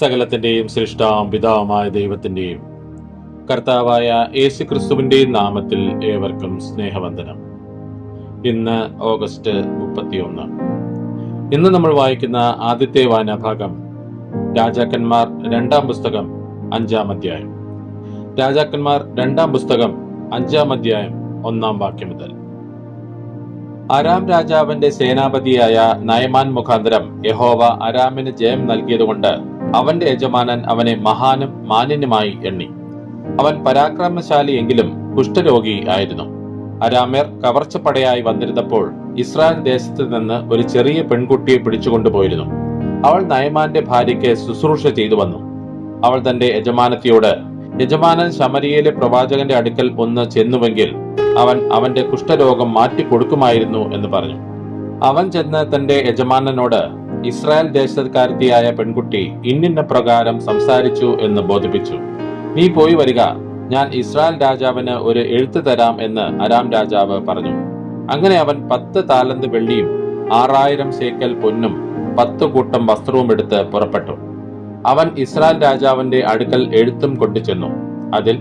സകലത്തിന്റെയും സൃഷ്ടാം പിതാവുമായ ദൈവത്തിന്റെയും കർത്താവായ യേശു ക്രിസ്തുവിന്റെയും നാമത്തിൽ ഏവർക്കും സ്നേഹവന്ദനം. ഇന്ന് ഓഗസ്റ്റ് മുപ്പത്തിയൊന്ന്. ഇന്ന് നമ്മൾ വായിക്കുന്ന ആദ്യത്തെ വായനാഭാഗം രാജാക്കന്മാർ രണ്ടാം പുസ്തകം അഞ്ചാം അധ്യായം. രാജാക്കന്മാർ രണ്ടാം പുസ്തകം അഞ്ചാം അധ്യായം ഒന്നാം വാക്യം മുതൽ. അരാം രാജാവിന്റെ സേനാപതിയായ നയമാൻ മുഖാന്തരം യഹോവ അരാമിന് ജയം നൽകിയതുകൊണ്ട് അവന്റെ യജമാനൻ അവനെ മഹാനും മാന്യനുമായി എണ്ണി. അവൻ പരാക്രമശാലി എങ്കിലും കുഷ്ഠരോഗി ആയിരുന്നു. അരാമേർ കവർച്ചപ്പടയായി വന്നിരുന്നപ്പോൾ ഇസ്രായേൽ ദേശത്ത് നിന്ന് ഒരു ചെറിയ പെൺകുട്ടിയെ പിടിച്ചുകൊണ്ടുപോയിരുന്നു. അവൾ നയമാന്റെ ഭാര്യയ്ക്ക് ശുശ്രൂഷ ചെയ്തു വന്നു. അവൾ തന്റെ യജമാനത്തിയോട് യജമാനൻ ശമരിയയിലെ പ്രവാചകന്റെ അടുക്കൽ ഒന്ന് ചെന്നുവെങ്കിൽ അവൻ അവന്റെ കുഷ്ഠരോഗം മാറ്റി കൊടുക്കുമായിരുന്നു എന്ന് പറഞ്ഞു. അവൻ ചെന്ന് തന്റെ യജമാനനോട് ഇസ്രായേൽ ദേശക്കാരത്തിയായ പെൺകുട്ടി ഇന്നിന്ന പ്രകാരം സംസാരിച്ചു എന്ന് ബോധിപ്പിച്ചു. നീ പോയി വരിക. ഞാൻ ഇസ്രായേൽ രാജാവിന് ഒരു എഴുത്ത് തരാം എന്ന് അരാം രാജാവ് പറഞ്ഞു. അങ്ങനെ അവൻ പത്ത് താലന്ത് വെള്ളിയും ആറായിരം ശേക്കൽ പൊന്നും പത്ത് കൂട്ടം വസ്ത്രവും എടുത്ത് പുറപ്പെട്ടു. അവൻ ഇസ്രായേൽ രാജാവിന്റെ അടുക്കൽ എഴുത്തും കൊണ്ടുചെന്നു അതിൽ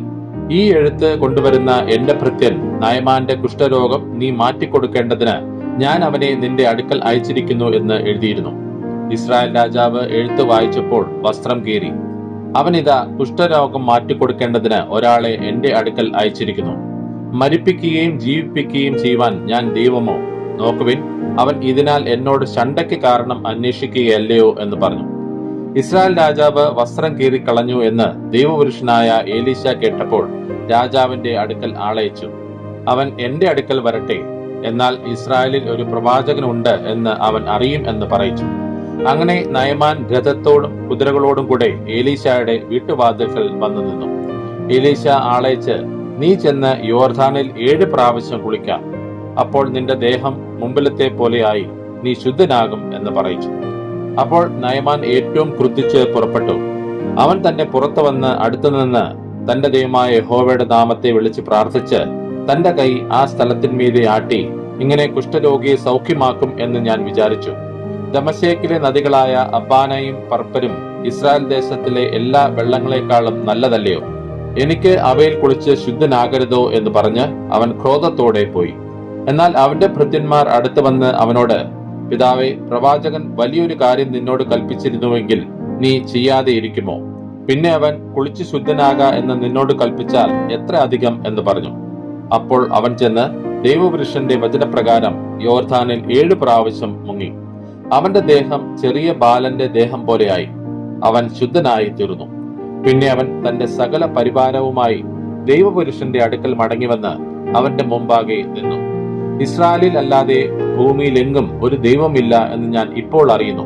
ഈ എഴുത്ത് കൊണ്ടുവരുന്ന എന്റെ ഭൃത്യൻ നയമാന്റെ കുഷ്ഠരോഗം നീ മാറ്റിക്കൊടുക്കേണ്ടതിന് ഞാൻ അവനെ നിന്റെ അടുക്കൽ അയച്ചിരിക്കുന്നു എന്ന് എഴുതിയിരുന്നു. ഇസ്രായേൽ രാജാവ് എഴുത്ത് വായിച്ചപ്പോൾ വസ്ത്രം കീറി. അവനിതാ കുഷ്ഠരോഗം മാറ്റിക്കൊടുക്കേണ്ടതിന് ഒരാളെ എന്റെ അടുക്കൽ അയച്ചിരിക്കുന്നു. മരിപ്പിക്കുകയും ജീവിപ്പിക്കുകയും ചെയ്യുവാൻ ഞാൻ ദൈവമോ? നോക്കുവിൻ അവൻ ഇതിനാൽ എന്നോട് ശണ്ടയ്ക്ക് കാരണം അന്വേഷിക്കുകയല്ലയോ എന്ന് പറഞ്ഞു. ഇസ്രായേൽ രാജാവ് വസ്ത്രം കീറിക്കളഞ്ഞു എന്ന് ദൈവപുരുഷനായ ഏലീശ കേട്ടപ്പോൾ രാജാവിന്റെ അടുക്കൽ ആളയച്ചു. അവൻ എന്റെ അടുക്കൽ വരട്ടെ എന്നാൽ ഇസ്രായേലിൽ ഒരു പ്രവാചകനുണ്ട് എന്ന് അവൻ അറിയും എന്ന് പറയിച്ചു. അങ്ങനെ നയമാൻ രഥത്തോടും കുതിരകളോടും കൂടെ ഏലീശായുടെ വീട്ടുവാതിൽക്കൽ വന്നു നിന്നു. ഏലീശ ആളയച്ച് നീ ചെന്ന് യോർധാനിൽ ഏഴ് പ്രാവശ്യം കുളിക്കാം. അപ്പോൾ നിന്റെ ദേഹം മുമ്പിലത്തെ പോലെയായി നീ ശുദ്ധനാകും എന്ന് പറയിച്ചു. അപ്പോൾ നയമാൻ ഏറ്റവും ക്രുദ്ധിച്ച് പുറപ്പെട്ടു. അവൻ തന്നെ പുറത്തു വന്ന് അടുത്തുനിന്ന് തന്റെ ദൈവമായ യഹോവയുടെ നാമത്തെ വിളിച്ച് പ്രാർത്ഥിച്ച് തന്റെ കൈ ആ സ്ഥലത്തിന്മീതെ ആട്ടി ഇങ്ങനെ കുഷ്ഠരോഗിയെ സൗഖ്യമാക്കും എന്ന് ഞാൻ വിചാരിച്ചു. ദമശേക്കിലെ നദികളായ അബ്ബാനയും പർപ്പരും ഇസ്രായേൽ ദേശത്തിലെ എല്ലാ വെള്ളങ്ങളെക്കാളും നല്ലതല്ലയോ? എനിക്ക് അവയിൽ കുളിച്ച് ശുദ്ധനാകരുതോ എന്ന് പറഞ്ഞ് അവൻ ക്രോധത്തോടെ പോയി. എന്നാൽ അവന്റെ ഭൃത്യന്മാർ അടുത്തു വന്ന് അവനോട് പിതാവെ പ്രവാചകൻ വലിയൊരു കാര്യം നിന്നോട് കൽപ്പിച്ചിരുന്നുവെങ്കിൽ നീ ചെയ്യാതെ ഇരിക്കുമോ? പിന്നെ അവൻ കുളിച്ച് ശുദ്ധനാക എന്ന് നിന്നോട് കൽപ്പിച്ചാൽ എത്ര അധികം? എന്ന് പറഞ്ഞു. അപ്പോൾ അവൻ ചെന്ന് ദൈവപുരുഷന്റെ വചനപ്രകാരം യോർധാനിൽ ഏഴു പ്രാവശ്യം മുങ്ങി. അവന്റെ ദേഹം ചെറിയ ബാലന്റെ ദേഹം പോലെയായി. അവൻ ശുദ്ധനായി തീർന്നു പിന്നെ അവൻ തന്റെ സകല പരിവാരവുമായി ദൈവപുരുഷന്റെ അടുക്കൽ മടങ്ങിവന്ന് അവന്റെ മുമ്പാകെ നിന്നു. ഇസ്രായേലിൽ അല്ലാതെ ഭൂമിയിലെങ്ങും ഒരു ദൈവമില്ല എന്ന് ഞാൻ ഇപ്പോൾ അറിയുന്നു.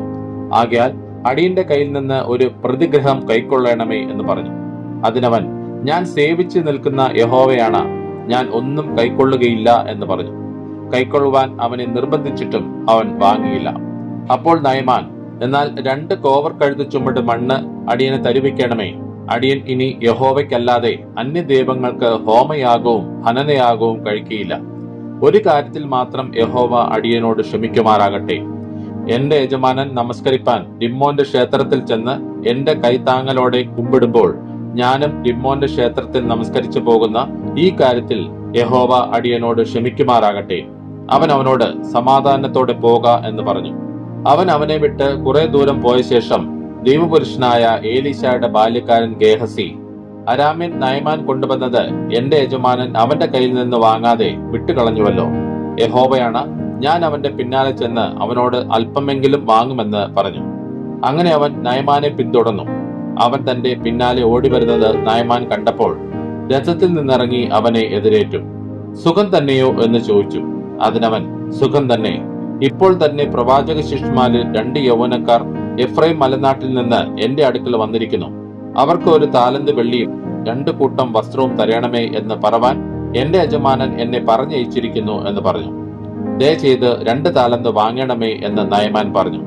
ആകയാൽ അടിയന്റെ കയ്യിൽ നിന്ന് ഒരു പ്രതിഗ്രഹം കൈക്കൊള്ളണമേ എന്ന് പറഞ്ഞു. അതിനവൻ ഞാൻ സേവിച്ച് നിൽക്കുന്ന യഹോവയാണ്. ഞാൻ ഒന്നും കൈക്കൊള്ളുകയില്ല എന്ന് പറഞ്ഞു. കൈക്കൊള്ളുവാൻ അവനെ നിർബന്ധിച്ചിട്ടും അവൻ വാങ്ങിയില്ല. അപ്പോൾ നയമാൻ എന്നാൽ രണ്ട് കോവർ കഴുത്ത് ചുമട് മണ്ണ് അടിയനെ തരുവിക്കണമേ. അടിയൻ ഇനി യഹോവയ്ക്കല്ലാതെ അന്യദൈവങ്ങൾക്ക് ഹോമയാഗവും ഹനനയാഗവും കഴിക്കുകയില്ല ഒരു കാര്യത്തിൽ മാത്രം യഹോവ അടിയനോട് ക്ഷമിക്കുമാറാകട്ടെ. എന്റെ യജമാനൻ നമസ്കരിപ്പാൻ ഡിമ്മോന്റെ ക്ഷേത്രത്തിൽ ചെന്ന് എന്റെ കൈത്താങ്ങലോടെ കുമ്പിടുമ്പോൾ ഞാനും ഡിമ്മോന്റെ ക്ഷേത്രത്തിൽ നമസ്കരിച്ചു പോകുന്ന ഈ കാര്യത്തിൽ യഹോവ അടിയനോട് ക്ഷമിക്കുമാറാകട്ടെ. അവൻ അവനോട് സമാധാനത്തോടെ പോക എന്ന് പറഞ്ഞു. അവൻ അവനെ വിട്ട് കുറെ ദൂരം പോയ ശേഷം ദൈവപുരുഷനായ ഏലീശയുടെ ബാല്യക്കാരൻ ഗേഹസി അരാമ്യൻ നയമാൻ കൊണ്ടുവന്നത് എന്റെ യജമാനൻ അവന്റെ കയ്യിൽ നിന്ന് വാങ്ങാതെ വിട്ടുകളഞ്ഞുവല്ലോ. യഹോബയാണ് ഞാൻ അവന്റെ പിന്നാലെ ചെന്ന് അവനോട് അല്പമെങ്കിലും വാങ്ങുമെന്ന് പറഞ്ഞു. അങ്ങനെ അവൻ നയമാനെ പിന്തുടർന്നു. അവൻ തന്റെ പിന്നാലെ ഓടി വരുന്നത് നയമാൻ കണ്ടപ്പോൾ രഥത്തിൽ നിന്നിറങ്ങി അവനെ എതിരേറ്റു. സുഖം തന്നെയോ എന്ന് ചോദിച്ചു. അതിനവൻ സുഖം തന്നെ. ഇപ്പോൾ തന്നെ പ്രവാചക ശിഷ്മാരിൽ രണ്ട് യൗവനക്കാർ എഫ്രൈം മലനാട്ടിൽ നിന്ന് എന്റെ അടുക്കൽ വന്നിരിക്കുന്നു. അവർക്ക് ഒരു താലന്ത് വെള്ളിയും രണ്ടു കൂട്ടം വസ്ത്രവും തരയണമേ എന്ന് പറവാൻ എന്റെ യജമാനൻ എന്നെ പറഞ്ഞയച്ചിരിക്കുന്നു എന്ന് പറഞ്ഞു. ദയ ചെയ്ത് രണ്ട് താലന്ത് വാങ്ങണമേ എന്ന് നയമാൻ പറഞ്ഞു.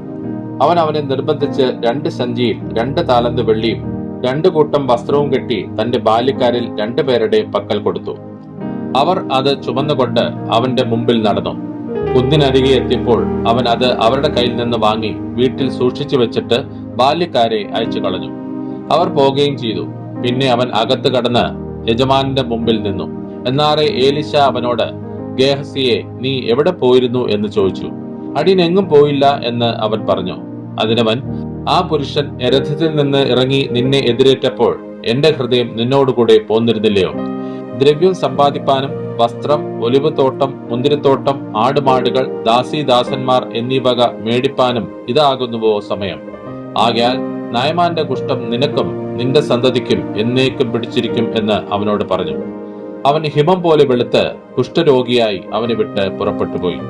അവൻ അവനെ നിർബന്ധിച്ച് രണ്ട് സഞ്ചിയിൽ രണ്ട് താലന്ത് വെള്ളിയും രണ്ടു കൂട്ടം വസ്ത്രവും കെട്ടി തന്റെ ബാല്യക്കാരിൽ രണ്ടുപേരുടെ പക്കൽ കൊടുത്തു. അവർ അത് ചുമന്നുകൊണ്ട് അവന്റെ മുമ്പിൽ നടന്നു. കുന്നിനരികെ എത്തിയപ്പോൾ അവൻ അത് അവരുടെ കയ്യിൽ നിന്ന് വാങ്ങി വീട്ടിൽ സൂക്ഷിച്ചു വെച്ചിട്ട് ബാല്യക്കാരെ അയച്ചു കളഞ്ഞു. അവർ പോകുകയും ചെയ്തു. പിന്നെ അവൻ അകത്ത് കടന്ന് യജമാനന്റെ മുമ്പിൽ നിന്നു. എന്നാറെ ഏലിശ അവനോട് ഗേഹസിയെ നീ എവിടെ പോയിരുന്നു എന്ന് ചോദിച്ചു. അടിയനെങ്ങും പോയില്ല എന്ന് അവൻ പറഞ്ഞു. അതിനവൻ ആ പുരുഷൻ രഥത്തിൽ നിന്ന് ഇറങ്ങി നിന്നെ എതിരേറ്റപ്പോൾ എന്റെ ഹൃദയം നിന്നോടുകൂടെ പോന്നിരുന്നില്ലയോ? ദ്രവ്യം സമ്പാദിപ്പാനും വസ്ത്രം ഒലിവ് തോട്ടം മുന്തിരിത്തോട്ടം ആടുമാടുകൾ ദാസീദാസന്മാർ എന്നീ വക മേടിപ്പാനും ഇതാകുന്നുവോ സമയം. ആകയാൽ നയമാന്റെ കുഷ്ഠം നിനക്കും നിന്റെ സന്തതിക്കും എന്നേക്കും പിടിച്ചിരിക്കും എന്ന് അവനോട് പറഞ്ഞു. അവൻ ഹിമം പോലെ വെളുത്ത് കുഷ്ഠരോഗിയായി അവനെ വിട്ട് പുറപ്പെട്ടുപോയി.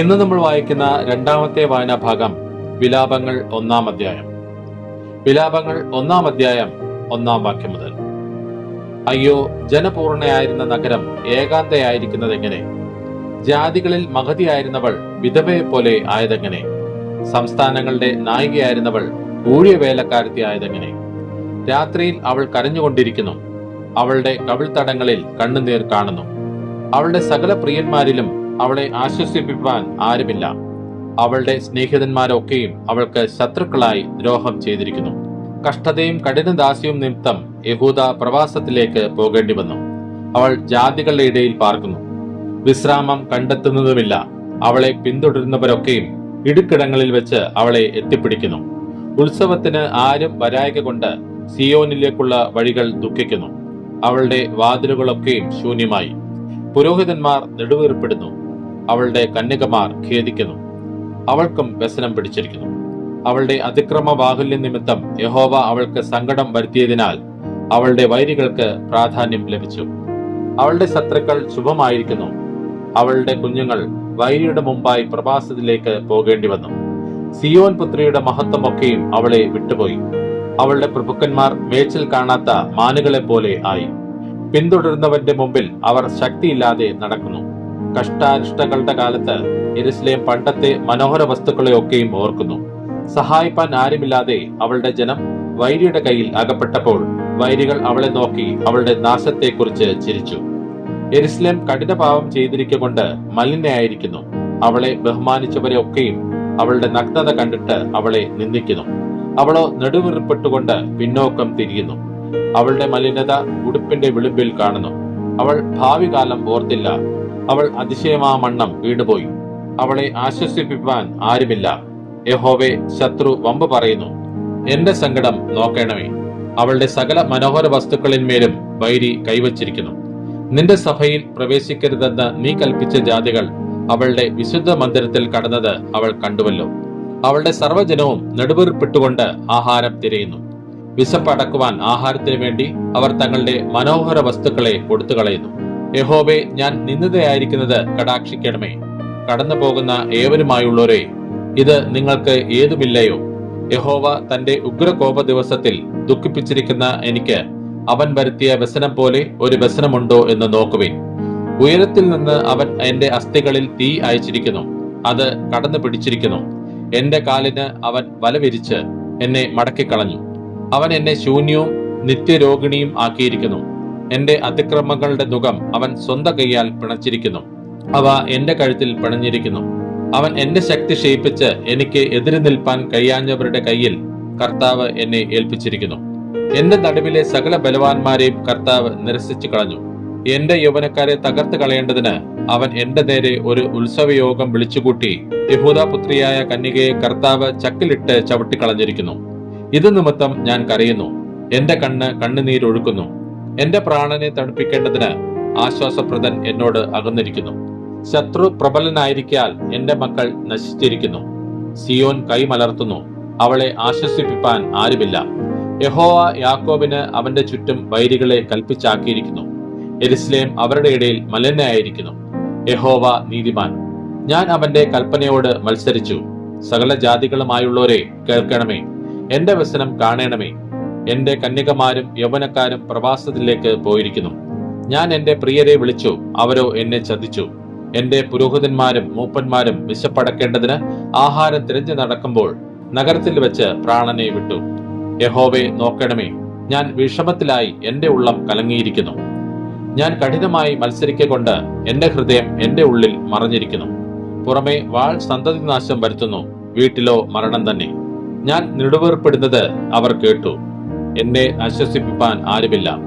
ഇന്ന് നമ്മൾ വായിക്കുന്ന രണ്ടാമത്തെ വായനാ ഭാഗം വിലാപങ്ങൾ ഒന്നാം അധ്യായം. വിലാപങ്ങൾ ഒന്നാം അധ്യായം ഒന്നാം വാക്യം മുതൽ. അയ്യോ ജനപൂർണയായിരുന്ന നഗരം ഏകാന്തയായിരിക്കുന്നതെങ്ങനെ? ജാതികളിൽ മഹതിയായിരുന്നവൾ വിധവയെ പോലെ ആയതെങ്ങനെ? സംസ്ഥാനങ്ങളുടെ നായികയായിരുന്നവൾ ഊഴിയവേലക്കാരത്തി ആയതെങ്ങനെ? രാത്രിയിൽ അവൾ കരഞ്ഞുകൊണ്ടിരിക്കുന്നു. അവളുടെ കവിൾത്തടങ്ങളിൽ കണ്ണുനീർ കാണുന്നു. അവളുടെ സകല പ്രിയന്മാരിലും അവളെ ആശ്വസിപ്പിക്കാൻ ആരുമില്ല. അവളുടെ സ്നേഹിതന്മാരൊക്കെയും അവൾക്ക് ശത്രുക്കളായി ദ്രോഹം ചെയ്തിരിക്കുന്നു. കഷ്ടതയും കഠിനദാസ്യവും നിമിത്തം യഹൂദ പ്രവാസത്തിലേക്ക് പോകേണ്ടി വന്നു. അവൾ ജാതികളുടെ ഇടയിൽ പാർക്കുന്നു. വിശ്രാമം കണ്ടെത്തുന്നതുമില്ല. അവളെ പിന്തുടരുന്നവരൊക്കെയും ഇടുക്കിടങ്ങളിൽ വെച്ച് അവളെ എത്തിപ്പിടിക്കുന്നു. ഉത്സവത്തിന് ആരും വരായക കൊണ്ട് സിയോനിലേക്കുള്ള വഴികൾ ദുഃഖിക്കുന്നു. അവളുടെ വാതിലുകളൊക്കെയും ശൂന്യമായി. പുരോഹിതന്മാർ നെടുവേർപ്പെടുന്നു. അവളുടെ കന്യകമാർ ഖേദിക്കുന്നു. അവൾക്കും വ്യസനം പിടിച്ചിരിക്കുന്നു. അവളുടെ അതിക്രമ ബാഹുല്യ നിമിത്തം യഹോവ അവൾക്ക് സങ്കടം വരുത്തിയതിനാൽ അവളുടെ വൈരികൾക്ക് പ്രാധാന്യം ലഭിച്ചു. അവളുടെ ശത്രുക്കൾ ശുഭമായിരിക്കുന്നു. അവളുടെ കുഞ്ഞുങ്ങൾ വൈരിയുടെ മുമ്പായി പ്രവാസത്തിലേക്ക് പോകേണ്ടി വന്നു. സിയോൻ പുത്രിയുടെ മഹത്വമൊക്കെയും അവളെ വിട്ടുപോയി. അവളുടെ പ്രഭുക്കന്മാർ മേച്ചിൽ കാണാത്ത മാനുകളെ പോലെ ആയി. പിന്തുടരുന്നവന്റെ മുമ്പിൽ അവർ ശക്തിയില്ലാതെ നടക്കുന്നു. കഷ്ടാരിഷ്ടകളുടെ കാലത്ത് എരുസലേം പണ്ടത്തെ മനോഹര വസ്തുക്കളെയൊക്കെയും ഓർക്കുന്നു. സഹായിപ്പാൻ ആരുമില്ലാതെ അവളുടെ ജനം വൈരിയുടെ കയ്യിൽ അകപ്പെട്ടപ്പോൾ വൈരികൾ അവളെ നോക്കി അവളുടെ നാശത്തെക്കുറിച്ച് ചിരിച്ചു. എരുസലേം കഠിനപാപം ചെയ്തിരിക്കൊണ്ട് മലിനയായിരിക്കുന്നു. അവളെ ബഹുമാനിച്ചവരെ ഒക്കെയും അവളുടെ നഗ്നത കണ്ടിട്ട് അവളെ നിന്ദിക്കുന്നു. അവളോ നെടുവിറപ്പെട്ടുകൊണ്ട് പിന്നോക്കം തിരിയുന്നു. അവളുടെ മലിനത ഉടുപ്പിന്റെ വിളിമ്പിൽ കാണുന്നു. അവൾ ഭാവി കാലം ഓർത്തില്ല. അവൾ അതിശയമാമണ്ണം വീടുപോയി അവളെ ആശ്വസിപ്പിക്കാൻ ആരുമില്ല. യഹോവെ ശത്രു വമ്പ പറയുന്നു. എന്റെ സങ്കടം നോക്കണമേ. അവളുടെ സകല മനോഹര വസ്തുക്കളിന്മേലും വൈരി കൈവച്ചിരിക്കുന്നു. നിന്റെ സഭയിൽ പ്രവേശിക്കരുതെന്ന് നീ കൽപ്പിച്ച ജാതികൾ അവളുടെ വിശുദ്ധ മന്ദിരത്തിൽ കടന്നത് അവൾ കണ്ടുവല്ലോ. അവളുടെ സർവജനവും നെടുവേർപ്പെട്ടുകൊണ്ട് ആഹാരം തിരയുന്നു. വിശപ്പടക്കുവാൻ ആഹാരത്തിന് വേണ്ടി അവർ തങ്ങളുടെ മനോഹര വസ്തുക്കളെ കൊടുത്തു കളയുന്നു യഹോബെ ഞാൻ നിന്ദിതയായിരിക്കുന്നത് കടാക്ഷിക്കണമേ. കടന്നു പോകുന്ന ഏവരുമായുള്ളവരെ ഇത് നിങ്ങൾക്ക് ഏതുമില്ലയോ? യഹോവ തന്റെ ഉഗ്രകോപ ദിവസത്തിൽ ദുഃഖിപ്പിച്ചിരിക്കുന്ന എനിക്ക് അവൻ വരുത്തിയ വ്യസനം പോലെ ഒരു വ്യസനമുണ്ടോ എന്ന് നോക്കുവിൻ. ഉയരത്തിൽ നിന്ന് അവൻ എന്റെ അസ്ഥികളിൽ തീ അയച്ചിരിക്കുന്നു. അത് കടന്നു പിടിച്ചിരിക്കുന്നു. എന്റെ കാലിന് അവൻ വലവിരിച്ച് എന്നെ മടക്കിക്കളഞ്ഞു. അവൻ എന്നെ ശൂന്യവും നിത്യരോഗിണിയും ആക്കിയിരിക്കുന്നു. എന്റെ അതിക്രമങ്ങളുടെ മുഖം അവൻ സ്വന്തം കൈയാൽ പിണച്ചിരിക്കുന്നു. അവ എന്റെ കഴുത്തിൽ പിണഞ്ഞിരിക്കുന്നു. അവൻ എന്റെ ശക്തി ക്ഷയിപ്പിച്ച് എനിക്ക് എതിര് നിൽപ്പാൻ കഴിയാഞ്ഞവരുടെ കയ്യിൽ കർത്താവ് എന്നെ ഏൽപ്പിച്ചിരിക്കുന്നു. എന്റെ നടുവിലെ സകല ബലവാന്മാരെയും കർത്താവ് നിരസിച്ചു കളഞ്ഞു. എന്റെ യൗവനക്കാരെ തകർത്ത് കളയേണ്ടതിന് അവൻ എന്റെ നേരെ ഒരു ഉത്സവയോഗം വിളിച്ചുകൂട്ടി യഹൂദാപുത്രിയായ കന്നികയെ കർത്താവ് ചക്കിലിട്ട് ചവിട്ടിക്കളഞ്ഞിരിക്കുന്നു. ഇത് നിമിത്തം ഞാൻ കരയുന്നു. എന്റെ കണ്ണ് കണ്ണുനീരൊഴുക്കുന്നു. എന്റെ പ്രാണനെ തണുപ്പിക്കേണ്ടതിന് ആശ്വാസപ്രദൻ എന്നോട് അകന്നിരിക്കുന്നു. ശത്രു പ്രബലനായിരിക്കാൽ എന്റെ മക്കൾ നശിച്ചിരിക്കുന്നു. സിയോൻ കൈമലർത്തുന്നു അവളെ ആശ്വസിപ്പിപ്പാൻ ആരുമില്ല. യഹോവ യാക്കോബിന് അവന്റെ ചുറ്റും വൈരികളെ കൽപ്പിച്ചാക്കിയിരിക്കുന്നു. എരിസ്ലേം അവരുടെ ഇടയിൽ മലിനായിരിക്കുന്നു യഹോവ നീതിമാൻ. ഞാൻ അവന്റെ കൽപ്പനയോട് മത്സരിച്ചു. സകല ജാതികളുമായുള്ളവരെ കേൾക്കണമേ. എന്റെ വ്യസനം കാണണമേ. എന്റെ കന്യകമാരും യൗവനക്കാരും പ്രവാസത്തിലേക്ക് പോയിരിക്കുന്നു. ഞാൻ എന്റെ പ്രിയരെ വിളിച്ചു. അവരോ എന്നെ ചതിച്ചു. എന്റെ പുരോഹിതന്മാരും മൂപ്പന്മാരും വിശപ്പടക്കേണ്ടതിന് ആഹാരം തിരഞ്ഞു നടക്കുമ്പോൾ നഗരത്തിൽ വെച്ച് പ്രാണനെ വിട്ടു. യഹോവെ നോക്കണമേ ഞാൻ വിഷമത്തിലായി എന്റെ ഉള്ളം കലങ്ങിയിരിക്കുന്നു. ഞാൻ കഠിനമായി മത്സരിക്കൊണ്ട് എന്റെ ഹൃദയം എന്റെ ഉള്ളിൽ മറഞ്ഞിരിക്കുന്നു. പുറമെ വാൾ സന്തതിനാശം വരുത്തുന്നു വീട്ടിലോ മരണം തന്നെ. ഞാൻ നെടുവേർപ്പെടുന്നത് അവർ കേട്ടു. എന്നെ ആശ്വസിപ്പിപ്പാൻ ആരുമില്ല.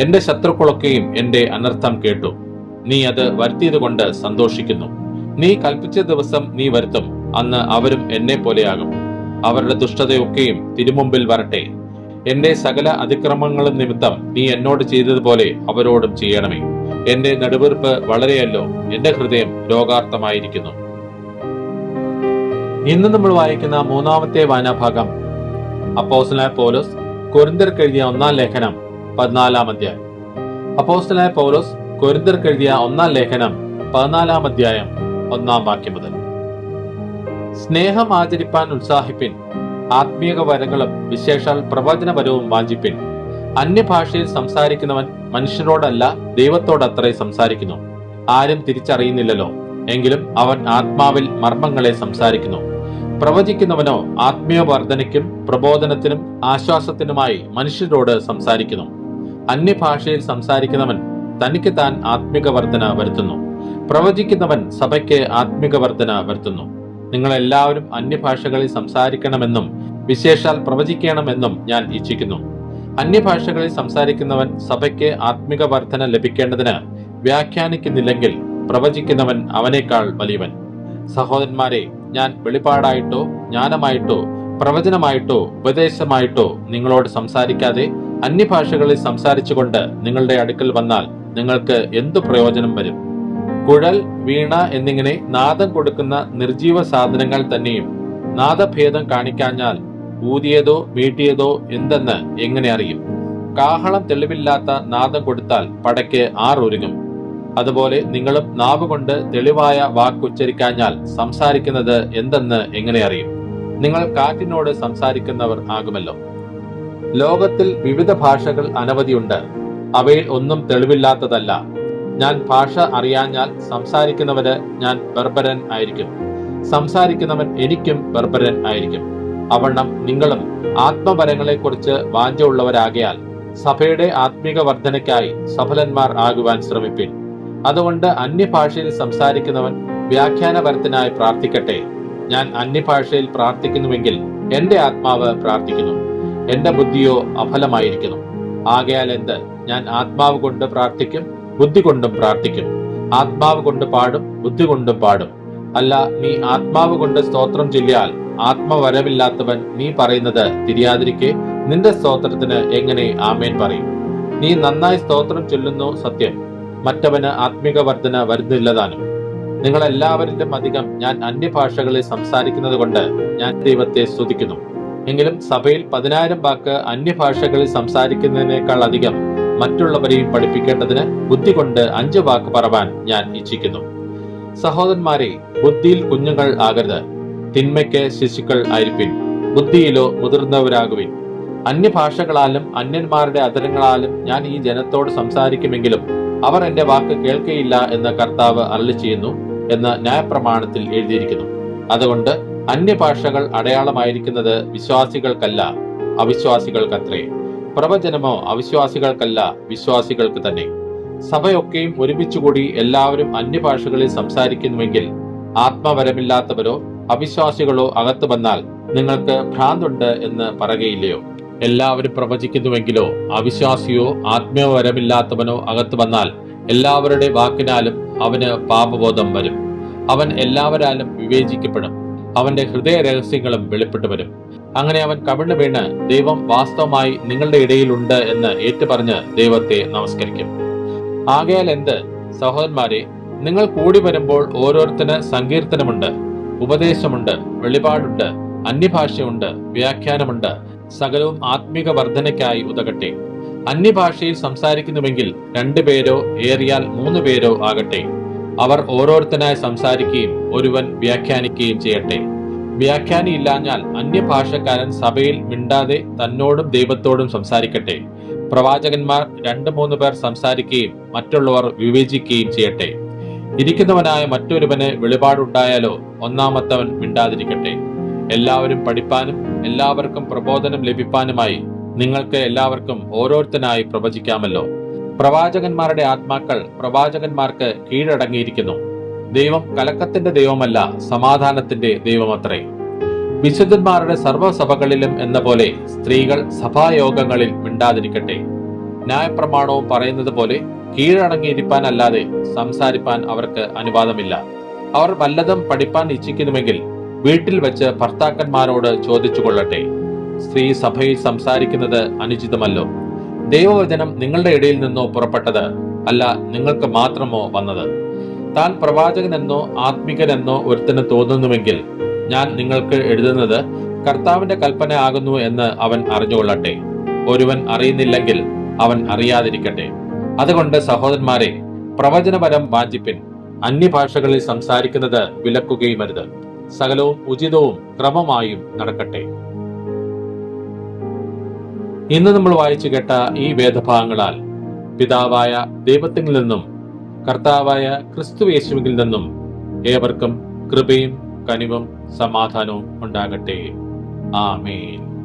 എന്റെ ശത്രുക്കളൊക്കെയും എന്റെ അനർത്ഥം കേട്ടു. നീ അത് വരുത്തിയതുകൊണ്ട് സന്തോഷിക്കുന്നു. നീ കൽപ്പിച്ച ദിവസം നീ വരുത്തും. അന്ന് അവരും എന്നെ പോലെയാകും. അവരുടെ ദുഷ്ടതയൊക്കെയും തിരുമുമ്പിൽ വരട്ടെ. എന്റെ സകല അതിക്രമങ്ങളും നിമിത്തം നീ എന്നോട് ചെയ്തതുപോലെ അവരോടും ചെയ്യണമേ. എന്റെ നെടുവീർപ്പ് വളരെയല്ലോ എന്റെ ഹൃദയം രോഗാർത്ഥമായിരിക്കുന്നു. ഇന്ന് നമ്മൾ വായിക്കുന്ന മൂന്നാമത്തെ വായനാഭാഗം. അപ്പോസ്റ്റലായ പോലോസ് കൊരിന്തർക്ക് എഴുതിയ ഒന്നാം ലേഖനം പതിനാലാം അധ്യായം. അപ്പോസ്റ്റലായ പൗലോസ് കൊരിന്തർക്ക് എഴുതിയ ഒന്നാം ലേഖനം പതിനാലാം അധ്യായം ഒന്നാം വാക്യം മുതൽ. സ്നേഹം ആചരിപ്പാൻ ഉത്സാഹിപ്പിൻ ആത്മീയ വരങ്ങളും വിശേഷാൽ പ്രവചനപരവും വാഞ്ചിപ്പിൻ. അന്യഭാഷയിൽ സംസാരിക്കുന്നവൻ മനുഷ്യരോടല്ല ദൈവത്തോടത്രേ സംസാരിക്കുന്നു. ആരും തിരിച്ചറിയുന്നില്ലല്ലോ എങ്കിലും അവൻ ആത്മാവിൽ മർമ്മങ്ങളെ സംസാരിക്കുന്നു. പ്രവചിക്കുന്നവനോ ആത്മീയ വർധനയ്ക്കും പ്രബോധനത്തിനും ആശ്വാസത്തിനുമായി മനുഷ്യരോട് സംസാരിക്കുന്നു. അന്യഭാഷയിൽ സംസാരിക്കുന്നവൻ തനിക്ക് താൻ ആത്മിക വർധന വരുത്തുന്നു. പ്രവചിക്കുന്നവൻ സഭയ്ക്ക് ആത്മിക വർധന വരുത്തുന്നു. നിങ്ങൾ എല്ലാവരും അന്യഭാഷകളിൽ സംസാരിക്കണമെന്നും വിശേഷാൽ പ്രവചിക്കണമെന്നും ഞാൻ ഇച്ഛിക്കുന്നു. അന്യഭാഷകളിൽ സംസാരിക്കുന്നവൻ സഭയ്ക്ക് ആത്മിക വർധന ലഭിക്കേണ്ടതിന് വ്യാഖ്യാനിക്കുന്നില്ലെങ്കിൽ പ്രവചിക്കുന്നവൻ അവനേക്കാൾ വലിയവൻ. സഹോദരന്മാരെ ഞാൻ വെളിപാടായിട്ടോ ജ്ഞാനമായിട്ടോ പ്രവചനമായിട്ടോ ഉപദേശമായിട്ടോ നിങ്ങളോട് സംസാരിക്കാതെ അന്യഭാഷകളിൽ സംസാരിച്ചുകൊണ്ട് നിങ്ങളുടെ അടുക്കൽ വന്നാൽ നിങ്ങൾക്ക് എന്തു പ്രയോജനം വരും? കുഴൽ വീണ എന്നിങ്ങനെ നാദം കൊടുക്കുന്ന നിർജീവ സാധനങ്ങൾ തന്നെയും നാദഭേദം കാണിക്കാഞ്ഞാൽ ഊതിയതോ വീട്ടിയതോ എന്തെന്ന് എങ്ങനെ അറിയും? കാഹളം തെളിവില്ലാത്ത നാദം കൊടുത്താൽ പടയ്ക്ക് ആറൊരുങ്ങും അതുപോലെ നിങ്ങളും നാവ് കൊണ്ട് തെളിവായ വാക്കുച്ചരിക്കാഞ്ഞാൽ സംസാരിക്കുന്നത് എന്തെന്ന് എങ്ങനെ അറിയും? നിങ്ങൾ കാറ്റിനോട് സംസാരിക്കുന്നവർ ആകുമല്ലോ. ലോകത്തിൽ വിവിധ ഭാഷകൾ അനവധിയുണ്ട് അവയിൽ ഒന്നും തെളിവില്ലാത്തതല്ല. ഞാൻ ഭാഷ അറിയാഞ്ഞാൽ സംസാരിക്കുന്നവന് ഞാൻ ബർബരൻ ആയിരിക്കും. സംസാരിക്കുന്നവൻ എനിക്കും ബർബരൻ ആയിരിക്കും. അവണ്ണം നിങ്ങളും ആത്മപരങ്ങളെക്കുറിച്ച് വാഞ്ചയുള്ളവരാകയാൽ സഭയുടെ ആത്മീക വർധനയ്ക്കായി സഫലന്മാർ ആകുവാൻ ശ്രമിപ്പിൻ. അതുകൊണ്ട് അന്യഭാഷയിൽ സംസാരിക്കുന്നവൻ വ്യാഖ്യാനപരത്തിനായി പ്രാർത്ഥിക്കട്ടെ. ഞാൻ അന്യഭാഷയിൽ പ്രാർത്ഥിക്കുന്നുവെങ്കിൽ എന്റെ ആത്മാവ് പ്രാർത്ഥിക്കുന്നു. എന്റെ ബുദ്ധിയോ അഫലമായിരിക്കുന്നു. ആകയാൽ എന്ത്? ഞാൻ ആത്മാവ് കൊണ്ട് പ്രാർത്ഥിക്കും ബുദ്ധി കൊണ്ടും പ്രാർത്ഥിക്കും. ആത്മാവ് കൊണ്ട് പാടും ബുദ്ധി കൊണ്ടും പാടും. അല്ല നീ ആത്മാവ് കൊണ്ട് സ്തോത്രം ചൊല്ലിയാൽ ആത്മവരവില്ലാത്തവൻ നീ പറയുന്നത് തിരിയാതിരിക്കെ നിന്റെ സ്തോത്രത്തിന് എങ്ങനെ ആമേൻ പറയും? നീ നന്നായി സ്തോത്രം ചൊല്ലുന്നു സത്യം. മറ്റവന് ആത്മിക വർധന വരുന്നില്ലതാനും. നിങ്ങൾ എല്ലാവരിലും അധികം ഞാൻ അന്യഭാഷകളിൽ സംസാരിക്കുന്നത് കൊണ്ട് ഞാൻ ദൈവത്തെ സ്തുതിക്കുന്നു. എങ്കിലും സഭയിൽ പതിനായിരം വാക്ക് അന്യഭാഷകളിൽ സംസാരിക്കുന്നതിനേക്കാൾ അധികം മറ്റുള്ളവരെയും പഠിപ്പിക്കേണ്ടതിന് ബുദ്ധി കൊണ്ട് അഞ്ച് വാക്ക് പറവാൻ ഞാൻ ഇച്ഛിക്കുന്നു. സഹോദരന്മാരെ ബുദ്ധിയിൽ കുഞ്ഞുങ്ങൾ ആകരുത്. തിന്മയ്ക്ക് ശിശുക്കൾ ആയിരിപ്പിൻ. ബുദ്ധിയിലോ മുതിർന്നവരാകുവിൻ. അന്യഭാഷകളാലും അന്യന്മാരുടെ അതരങ്ങളാലും ഞാൻ ഈ ജനത്തോട് സംസാരിക്കുമെങ്കിലും അവർ എന്റെ വാക്ക് കേൾക്കയില്ല എന്ന് കർത്താവ് അരളി ചെയ്യുന്നു എന്ന് ന്യായപ്രമാണത്തിൽ എഴുതിയിരിക്കുന്നു. അതുകൊണ്ട് അന്യഭാഷകൾ അടയാളമായിരിക്കുന്നത് വിശ്വാസികൾക്കല്ല അവിശ്വാസികൾക്കത്രേ. പ്രവചനമോ അവിശ്വാസികൾക്കല്ല വിശ്വാസികൾക്ക് തന്നെ. സഭയൊക്കെയും ഒരുമിച്ചുകൂടി എല്ലാവരും അന്യഭാഷകളിൽ സംസാരിക്കുന്നുവെങ്കിൽ ആത്മവരമില്ലാത്തവരോ അവിശ്വാസികളോ അകത്തു വന്നാൽ നിങ്ങൾക്ക് ഭ്രാന്തുണ്ട് എന്ന് പറയുകയില്ലയോ? എല്ലാവരും പ്രവചിക്കുന്നുവെങ്കിലോ അവിശ്വാസിയോ ആത്മീയവരമില്ലാത്തവനോ അകത്തു വന്നാൽ എല്ലാവരുടെ വാക്കിനാലും അവന് പാപബോധം വരും. അവൻ എല്ലാവരാലും വിവേചിക്കപ്പെടും. അവന്റെ ഹൃദയ രഹസ്യങ്ങളും വെളിപ്പെട്ടു വരും. അങ്ങനെ അവൻ കവിണ്ണു വീണ് ദൈവം വാസ്തവമായി നിങ്ങളുടെ ഇടയിലുണ്ട് എന്ന് ഏറ്റുപറഞ്ഞ് ദൈവത്തെ നമസ്കരിക്കും. ആകയാൽ എന്ത്? സഹോദരന്മാരെ നിങ്ങൾ കൂടി വരുമ്പോൾ ഓരോരുത്തന് സങ്കീർത്തനമുണ്ട് ഉപദേശമുണ്ട് വെളിപാടുണ്ട് അന്യഭാഷയുണ്ട് വ്യാഖ്യാനമുണ്ട് സകലവും ആത്മീക വർധനയ്ക്കായി ഉതകട്ടെ. അന്യഭാഷയിൽ സംസാരിക്കുന്നുവെങ്കിൽ രണ്ടു പേരോ ഏറിയാൽ മൂന്ന് പേരോ ആകട്ടെ. അവർ ഓരോരുത്തനായി സംസാരിക്കുകയും ഒരുവൻ വ്യാഖ്യാനിക്കുകയും ചെയ്യട്ടെ. വ്യാഖ്യാനി ഇല്ലാഞ്ഞാൽ അന്യഭാഷക്കാരൻ സഭയിൽ മിണ്ടാതെ തന്നോടും ദൈവത്തോടും സംസാരിക്കട്ടെ. പ്രവാചകന്മാർ രണ്ടു മൂന്ന് പേർ സംസാരിക്കുകയും മറ്റുള്ളവർ വിവേചിക്കുകയും ചെയ്യട്ടെ. ഇരിക്കുന്നവനായ മറ്റൊരുവന് വെളിപാടുണ്ടായാലോ ഒന്നാമത്തവൻ മിണ്ടാതിരിക്കട്ടെ. എല്ലാവരും പഠിപ്പാനും എല്ലാവർക്കും പ്രബോധനം ലഭിപ്പാനുമായി നിങ്ങൾക്ക് എല്ലാവർക്കും ഓരോരുത്തനായി പ്രവചിക്കാമല്ലോ. പ്രവാചകന്മാരുടെ ആത്മാക്കൾ പ്രവാചകന്മാർക്ക് കീഴടങ്ങിയിരിക്കുന്നു. ദൈവം കലക്കത്തിന്റെ ദൈവമല്ല സമാധാനത്തിന്റെ ദൈവമത്രേ. വിശുദ്ധന്മാരുടെ സർവസഭകളിലും എന്ന പോലെ സ്ത്രീകൾ സഭായോഗങ്ങളിൽ മിണ്ടാതിരിക്കട്ടെ. ന്യായപ്രമാണവും പറയുന്നത് പോലെ കീഴടങ്ങിയിരിപ്പാനല്ലാതെ സംസാരിപ്പാൻ അവർക്ക് അനുവാദമില്ല. അവർ വല്ലതും പഠിപ്പാൻ ഇച്ഛിക്കുന്നുവെങ്കിൽ വീട്ടിൽ വെച്ച് ഭർത്താക്കന്മാരോട് ചോദിച്ചു കൊള്ളട്ടെ സ്ത്രീ സഭയിൽ സംസാരിക്കുന്നത് അനുചിതമല്ലോ. ദൈവവചനം നിങ്ങളുടെ ഇടയിൽ നിന്നോ പുറപ്പെട്ടത് അല്ല നിങ്ങൾക്ക് മാത്രമോ വന്നത്? താൻ പ്രവാചകനെന്നോ ആത്മികനെന്നോ ഒരുത്തന് തോന്നുന്നുവെങ്കിൽ ഞാൻ നിങ്ങൾക്ക് എഴുതുന്നത് കർത്താവിന്റെ കൽപ്പന ആകുന്നു എന്ന് അവൻ അറിഞ്ഞുകൊള്ളട്ടെ. ഒരുവൻ അറിയുന്നില്ലെങ്കിൽ അവൻ അറിയാതിരിക്കട്ടെ. അതുകൊണ്ട് സഹോദരന്മാരെ പ്രവചനപരം വാഞ്ചിപ്പിൻ. അന്യഭാഷകളിൽ സംസാരിക്കുന്നത് വിലക്കുകയും അരുത് സകലവും ഉചിതവും ക്രമമായും നടക്കട്ടെ. ഇന്ന് നമ്മൾ വായിച്ചു കേട്ട ഈ വേദഭാഗങ്ങളാൽ പിതാവായ ദൈവത്തിൽ നിന്നും കർത്താവായ ക്രിസ്തു യേശുവിൽ നിന്നും ഏവർക്കും കൃപയും കനിവും സമാധാനവും ഉണ്ടാകട്ടെ. ആമേൻ.